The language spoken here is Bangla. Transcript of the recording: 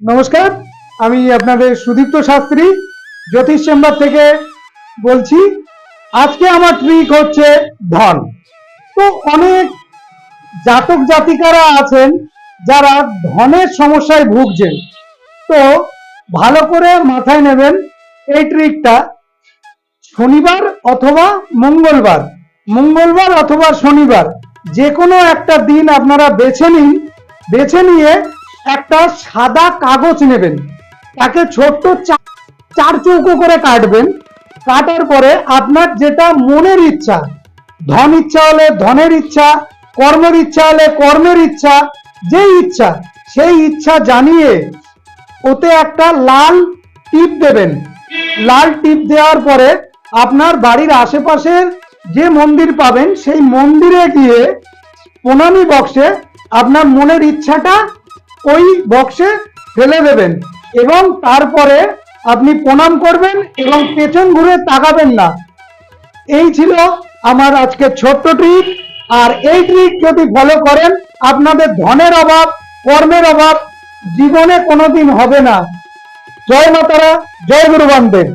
নমস্কার, আমি আপনাদের সুদীপ্ত শাস্ত্রী, জ্যোতিষ চেম্বার থেকে বলছি, আজকে আমার ট্রিক হচ্ছে ধন। তো অনেক জাতক জাতিকারা আছেন যারা ধনের সমস্যায় ভুগছেন। তো ভালো করে মাথায় নেবেন এই ট্রিকটা। শনিবার অথবা মঙ্গলবার মঙ্গলবার অথবা শনিবার, যে কোনো একটা দিন আপনারা বেছে নিন, বেছে নিয়ে একটা সাদা কাগজ নেবেন। তাকে ছোট্ট চার চৌকো করে কাটবেন। কাটার পরে আপনার যেটা মনের ইচ্ছা, ধন ইচ্ছা হলে ধনের ইচ্ছা, কর্মের ইচ্ছা হলে কর্মের ইচ্ছা, যে ইচ্ছা, সেই ইচ্ছা জানিয়ে ওতে একটা লাল টিপ দেবেন। লাল টিপ দেওয়ার পরে আপনার বাড়ির আশেপাশের যে মন্দির পাবেন, সেই মন্দিরে গিয়ে প্রণামী বক্সে আপনার মনের ইচ্ছাটা ওই বক্সে ফেলে দেবেন এবং তারপরে আপনি প্রণাম করবেন এবং পেছন ঘুরে তাকাবেন না। এই ছিল আমার আজকে ছোট্ট ট্রিক আর এই ট্রিক যদি ফলো করেন, আপনাদের ধনের অভাব, কর্মের অভাব জীবনে কোনোদিন হবে না। জয় মাতারা, জয় গুরু বামদেব